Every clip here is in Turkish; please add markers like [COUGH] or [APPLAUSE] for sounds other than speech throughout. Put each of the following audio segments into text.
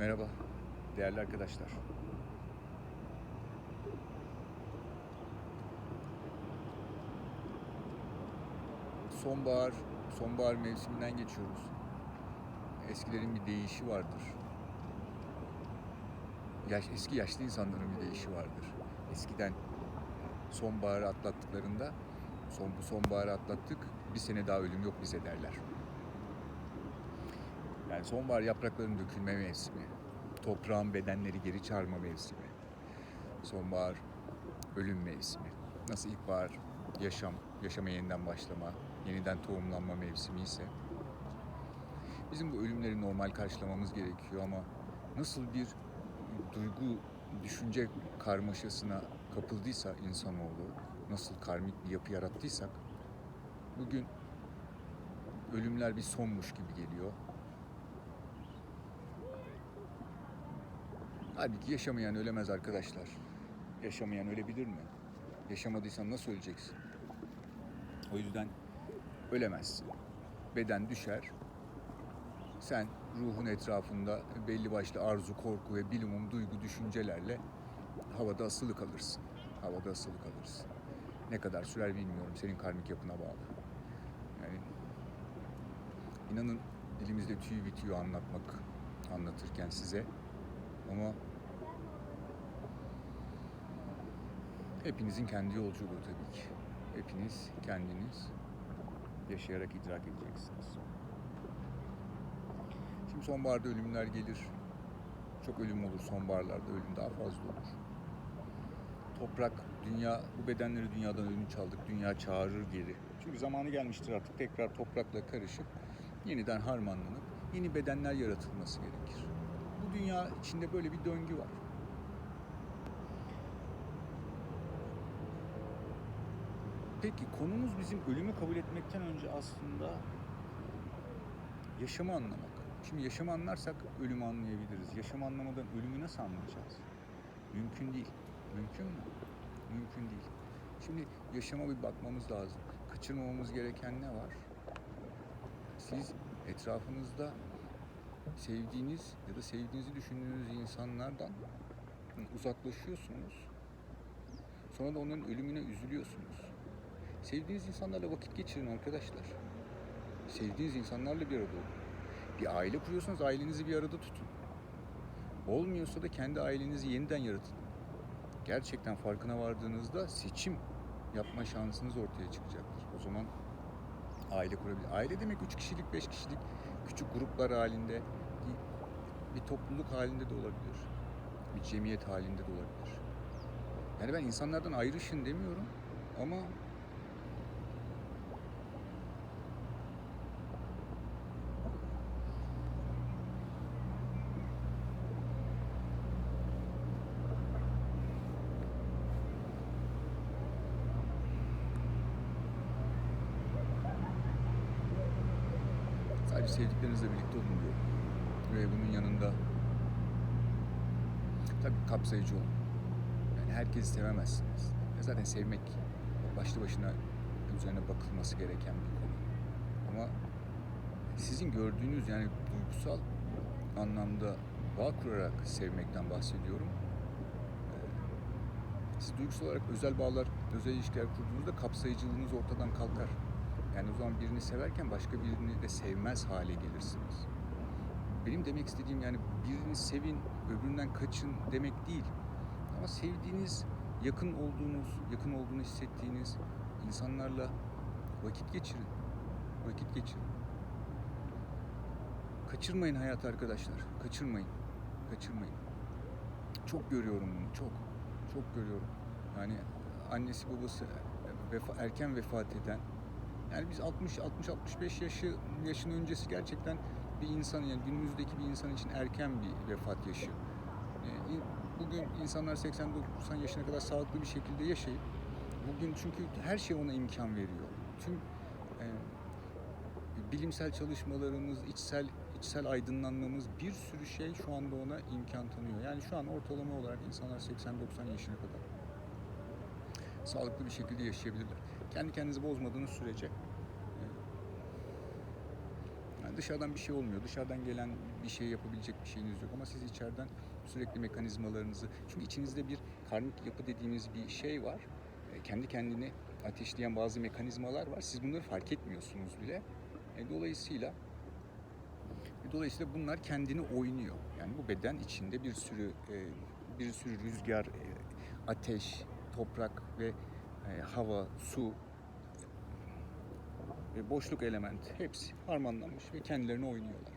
Merhaba değerli arkadaşlar. Sonbahar, sonbahar mevsiminden geçiyoruz. Eskilerin bir deyişi vardır. Yaş, eski yaşlı insanların bir deyişi vardır. Eskiden sonbaharı atlattıklarında son bu sonbaharı atlattık bir sene daha ölüm yok bize derler. Yani sonbahar yaprakların dökülme mevsimi, toprağın bedenleri geri çağırma mevsimi, sonbahar ölüm mevsimi. Nasıl ilkbahar yaşam, yaşama yeniden başlama, yeniden tohumlanma mevsimi ise bizim bu ölümleri normal karşılamamız gerekiyor ama nasıl bir duygu, düşünce karmaşasına kapıldıysa insanoğlu, nasıl karmik bir yapı yarattıysak bugün ölümler bir sonmuş gibi geliyor. Halbuki yaşamayan ölemez arkadaşlar. Yaşamayan ölebilir mi? Yaşamadıysan nasıl öleceksin? O yüzden ölemezsin. Beden düşer. Sen ruhun etrafında belli başlı arzu, korku ve bilimum duygu düşüncelerle havada asılı kalırsın. Havada asılı kalırsın. Ne kadar sürer bilmiyorum. Senin karmik yapına bağlı. Yani inanın dilimizde tüy bitiyor anlatmak, anlatırken size. Ama hepinizin kendi yolculuğu tabii ki. Hepiniz kendiniz yaşayarak idrak edeceksiniz. Şimdi sonbaharda ölümler gelir. Çok ölüm olur sonbaharlarda ölüm daha fazla olur. Toprak, dünya, bu bedenleri dünyadan ödünç aldık. Dünya çağırır geri. Çünkü zamanı gelmiştir artık tekrar toprakla karışıp yeniden harmanlanıp yeni bedenler yaratılması gerekir. Bu dünya içinde böyle bir döngü var. Peki konumuz bizim ölümü kabul etmekten önce aslında yaşamı anlamak. Şimdi yaşamı anlarsak ölümü anlayabiliriz. Yaşamı anlamadan ölümü nasıl anlayacağız? Mümkün değil. Mümkün mü? Mümkün değil. Şimdi yaşama bir bakmamız lazım. Kaçırmamamız gereken ne var? Siz etrafınızda sevdiğiniz ya da sevdiğinizi düşündüğünüz insanlardan uzaklaşıyorsunuz. Sonra da onların ölümüne üzülüyorsunuz. Sevdiğiniz insanlarla vakit geçirin arkadaşlar. Sevdiğiniz insanlarla bir arada olun. Bir aile kuruyorsanız ailenizi bir arada tutun. Olmuyorsa da kendi ailenizi yeniden yaratın. Gerçekten farkına vardığınızda seçim yapma şansınız ortaya çıkacaktır. O zaman aile kurabilir. Aile demek üç kişilik, beş kişilik küçük gruplar halinde bir topluluk halinde de olabilir. Bir cemiyet halinde de olabilir. Yani ben insanlardan ayrışın demiyorum ama sevdiklerinizle birlikte olun diyor. Ve bunun yanında tabii kapsayıcı olun. Yani herkesi sevemezsiniz. Ya zaten sevmek başlı başına üzerine bakılması gereken bir konu. Ama sizin gördüğünüz yani duygusal anlamda bağ kurarak sevmekten bahsediyorum. Ee, Siz duygusal olarak özel bağlar, özel ilişkiler kurduğunuzda kapsayıcılığınız ortadan kalkar. Yani o zaman birini severken başka birini de sevmez hale gelirsiniz. Benim demek istediğim yani birini sevin, öbüründen kaçın demek değil. Ama sevdiğiniz, yakın olduğunuz, yakın olduğunu hissettiğiniz insanlarla vakit geçirin. Vakit geçirin. Kaçırmayın hayat arkadaşlar. Kaçırmayın. Kaçırmayın. Çok görüyorum bunu. Çok. Çok görüyorum. Yani annesi babası vefa, erken vefat eden yani biz 60 60 65 yaşı yaşın öncesi gerçekten bir insan yani günümüzdeki bir insan için erken bir vefat yaşı. Ee, Bugün insanlar 80 90 yaşına kadar sağlıklı bir şekilde yaşayıp bugün çünkü her şey ona imkan veriyor. Tüm e, bilimsel çalışmalarımız, içsel içsel aydınlanmamız bir sürü şey şu anda ona imkan tanıyor. Yani şu an ortalama olarak insanlar 80-90 yaşına kadar sağlıklı bir şekilde yaşayabilirler. Kendi kendinizi bozmadığınız sürece. e, Yani dışarıdan bir şey olmuyor. Dışarıdan gelen bir şey yapabilecek bir şeyiniz yok. Ama siz içeriden sürekli mekanizmalarınızı... Çünkü içinizde bir karmik yapı dediğimiz bir şey var. E, Kendi kendini ateşleyen bazı mekanizmalar var. Siz bunları fark etmiyorsunuz bile. E, dolayısıyla Dolayısıyla bunlar kendini oynuyor. Yani bu beden içinde bir sürü e, bir sürü rüzgar, e, ateş, toprak ve hava, su ve boşluk elementi hepsi harmanlanmış ve kendilerini oynuyorlar.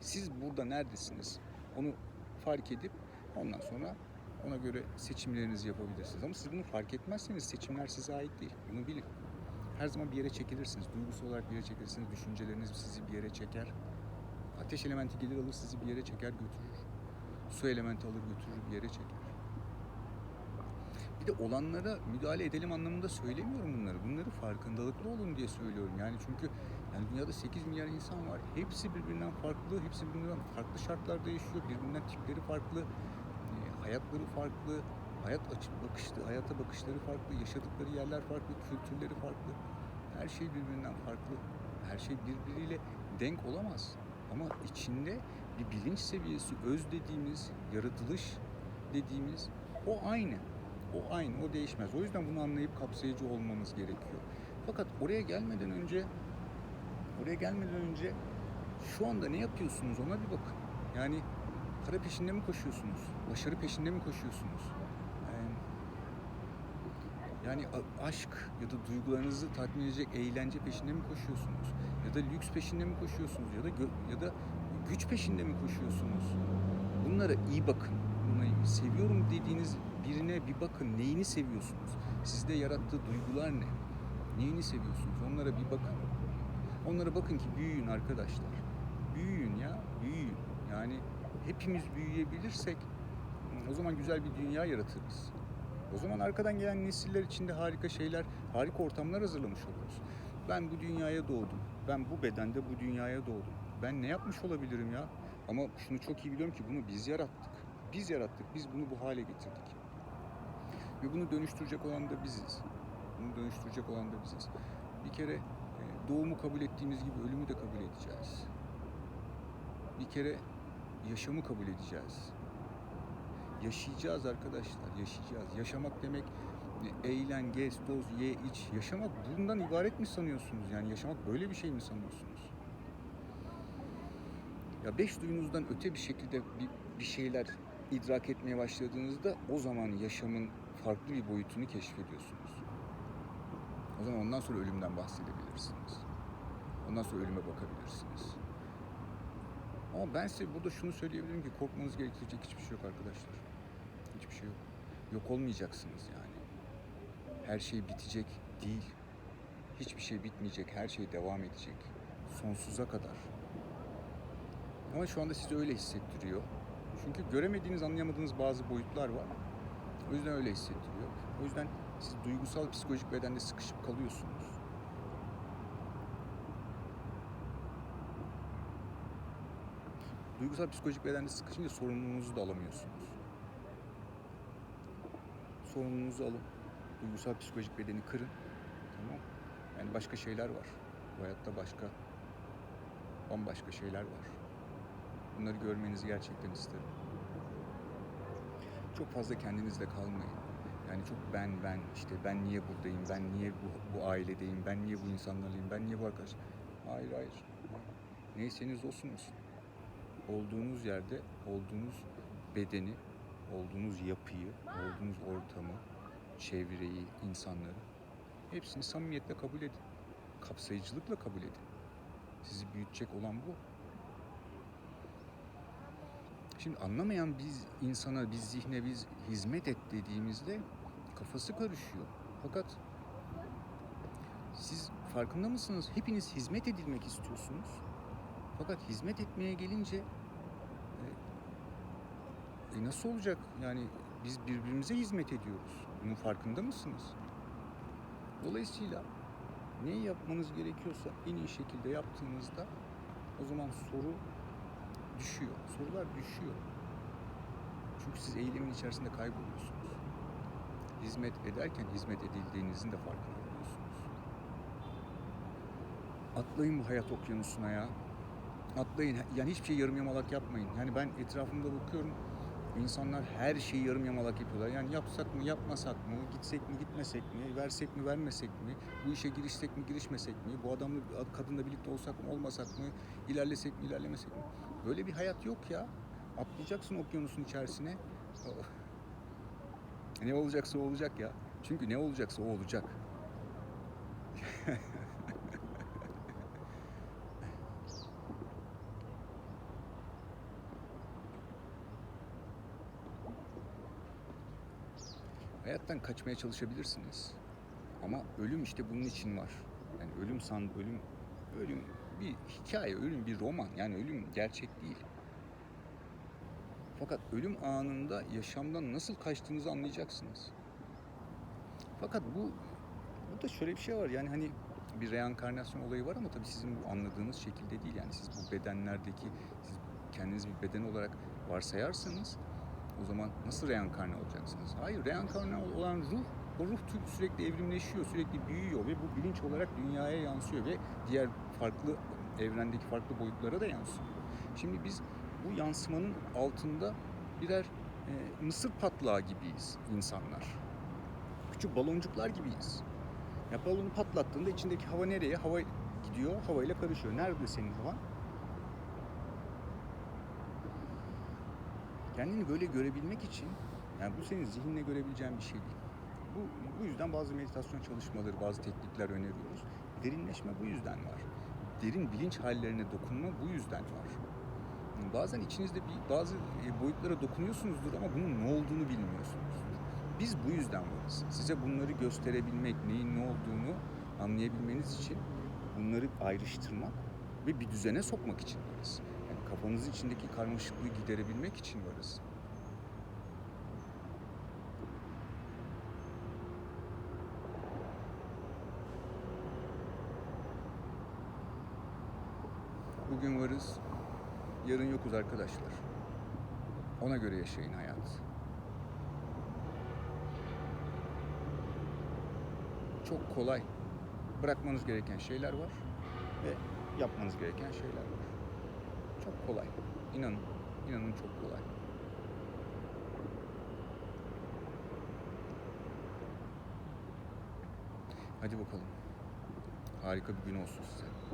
Siz burada neredesiniz? Onu fark edip ondan sonra ona göre seçimlerinizi yapabilirsiniz. Ama siz bunu fark etmezseniz seçimler size ait değil. Bunu bilin. Her zaman bir yere çekilirsiniz. Duygusal olarak bir yere çekilirsiniz. Düşünceleriniz sizi bir yere çeker. Ateş elementi gelir alır sizi bir yere çeker götürür. Su elementi alır götürür bir yere çeker. Bir de olanlara müdahale edelim anlamında söylemiyorum bunları. Bunları farkındalıklı olun diye söylüyorum. Yani çünkü yani dünyada 8 milyar insan var. Hepsi birbirinden farklı, hepsi birbirinden farklı şartlarda yaşıyor. Birbirinden tipleri farklı, e, hayatları farklı, hayat açıp bakışlı, hayata bakışları farklı, yaşadıkları yerler farklı, kültürleri farklı. Her şey birbirinden farklı. Her şey birbiriyle denk olamaz. Ama içinde bir bilinç seviyesi, öz dediğimiz, yaratılış dediğimiz o aynı. O aynı, o değişmez. O yüzden bunu anlayıp kapsayıcı olmamız gerekiyor. Fakat oraya gelmeden önce oraya gelmeden önce şu anda ne yapıyorsunuz ona bir bakın. Yani para peşinde mi koşuyorsunuz? Başarı peşinde mi koşuyorsunuz? Yani aşk ya da duygularınızı tatmin edecek eğlence peşinde mi koşuyorsunuz? Ya da lüks peşinde mi koşuyorsunuz? Ya da ya da güç peşinde mi koşuyorsunuz? Bunlara iyi bakın. Buna seviyorum dediğiniz birine bir bakın. Neyini seviyorsunuz? Sizde yarattığı duygular ne? Neyini seviyorsunuz? Onlara bir bakın. Onlara bakın ki büyüyün arkadaşlar. Büyüyün ya, büyüyün. Yani hepimiz büyüyebilirsek o zaman güzel bir dünya yaratırız. O zaman arkadan gelen nesiller için de harika şeyler, harika ortamlar hazırlamış oluruz. Ben bu dünyaya doğdum. Ben bu bedende bu dünyaya doğdum. Ben ne yapmış olabilirim ya? Ama şunu çok iyi biliyorum ki bunu biz yarattık. Biz yarattık. Biz bunu bu hale getirdik. Ve bunu dönüştürecek olan da biziz. Bunu dönüştürecek olan da biziz. Bir kere e, doğumu kabul ettiğimiz gibi ölümü de kabul edeceğiz. Bir kere yaşamı kabul edeceğiz. Yaşayacağız arkadaşlar, yaşayacağız. Yaşamak demek e, eğlen, gez, toz, ye, iç. Yaşamak bundan ibaret mi sanıyorsunuz? Yani yaşamak böyle bir şey mi sanıyorsunuz? Ya beş duyunuzdan öte bir şekilde bir, bir şeyler idrak etmeye başladığınızda o zaman yaşamın farklı bir boyutunu keşfediyorsunuz. O zaman ondan sonra ölümden bahsedebilirsiniz. Ondan sonra ölüme bakabilirsiniz. Ama ben size burada şunu söyleyebilirim ki korkmanız gerektirecek hiçbir şey yok arkadaşlar. Hiçbir şey yok. Yok olmayacaksınız yani. Her şey bitecek değil. Hiçbir şey bitmeyecek. Her şey devam edecek. Sonsuza kadar. Ama şu anda sizi öyle hissettiriyor. Çünkü göremediğiniz, anlayamadığınız bazı boyutlar var. O yüzden öyle hissettiriyor. O yüzden siz duygusal, psikolojik bedende sıkışıp kalıyorsunuz. Duygusal, psikolojik bedende sıkışınca sorumluluğunuzu da alamıyorsunuz. Sorumluluğunuzu alın. Duygusal, psikolojik bedeni kırın. Tamam Yani başka şeyler var. Bu hayatta başka, bambaşka şeyler var. Bunları görmenizi gerçekten isterim. Çok fazla kendinizle kalmayın. Yani çok ben ben işte ben niye buradayım, ben niye bu, bu ailedeyim, ben niye bu insanlarlayım, ben niye bu arkadaş. Hayır hayır. Neyseniz olsunuz. Olduğunuz yerde olduğunuz bedeni, olduğunuz yapıyı, olduğunuz ortamı, çevreyi, insanları hepsini samimiyetle kabul edin. Kapsayıcılıkla kabul edin. Sizi büyütecek olan bu. Şimdi anlamayan biz insana, biz zihne, biz hizmet et dediğimizde kafası karışıyor. Fakat siz farkında mısınız? Hepiniz hizmet edilmek istiyorsunuz. Fakat hizmet etmeye gelince e, e, nasıl olacak? Yani biz birbirimize hizmet ediyoruz. Bunun farkında mısınız? Dolayısıyla ne yapmanız gerekiyorsa en iyi şekilde yaptığınızda o zaman soru düşüyor. Sorular düşüyor. Çünkü siz eylemin içerisinde kayboluyorsunuz. Hizmet ederken hizmet edildiğinizin de farkına varıyorsunuz. Atlayın bu hayat okyanusuna ya. Atlayın. Yani hiçbir şey yarım yamalak yapmayın. Yani ben etrafımda bakıyorum. İnsanlar her şeyi yarım yamalak yapıyorlar. Yani yapsak mı, yapmasak mı, gitsek mi, gitmesek mi, versek mi, vermesek mi, bu işe girişsek mi, girişmesek mi, bu adamla, kadınla birlikte olsak mı, olmasak mı, ilerlesek mi, ilerlemesek mi? Böyle bir hayat yok ya. Atlayacaksın okyanusun içerisine. Ne olacaksa olacak ya. Çünkü ne olacaksa o olacak. [LAUGHS] Hayattan kaçmaya çalışabilirsiniz. Ama ölüm işte bunun için var. Yani ölüm san ölüm ölüm bir hikaye, ölüm bir roman. Yani ölüm gerçek değil. Fakat ölüm anında yaşamdan nasıl kaçtığınızı anlayacaksınız. Fakat bu burada şöyle bir şey var. Yani hani bir reenkarnasyon olayı var ama tabii sizin bu anladığınız şekilde değil. Yani siz bu bedenlerdeki siz kendiniz bir beden olarak varsayarsanız o zaman nasıl reenkarne olacaksınız? Hayır, reenkarne olan ruh, o ruh sürekli evrimleşiyor, sürekli büyüyor ve bu bilinç olarak dünyaya yansıyor ve diğer farklı evrendeki farklı boyutlara da yansıyor. Şimdi biz bu yansımanın altında birer e, mısır patlağı gibiyiz insanlar. Küçük baloncuklar gibiyiz. Ya balonu patlattığında içindeki hava nereye? Hava gidiyor, havayla karışıyor. Nerede senin havan? Kendini böyle görebilmek için yani bu senin zihinle görebileceğin bir şey değil. Bu, bu yüzden bazı meditasyon çalışmaları, bazı teknikler öneriyoruz. Derinleşme bu yüzden var. Derin bilinç hallerine dokunma bu yüzden var. Bazen içinizde bir, bazı e, boyutlara dokunuyorsunuzdur ama bunun ne olduğunu bilmiyorsunuzdur. Biz bu yüzden varız. Size bunları gösterebilmek, neyin ne olduğunu anlayabilmeniz için bunları ayrıştırmak ve bir düzene sokmak için varız. Yani kafanızın içindeki karmaşıklığı giderebilmek için varız. Bugün varız, yarın yokuz arkadaşlar. Ona göre yaşayın hayat. Çok kolay. Bırakmanız gereken şeyler var ve yapmanız gereken şeyler var. Çok kolay. İnanın, inanın çok kolay. Hadi bakalım. Harika bir gün olsun size.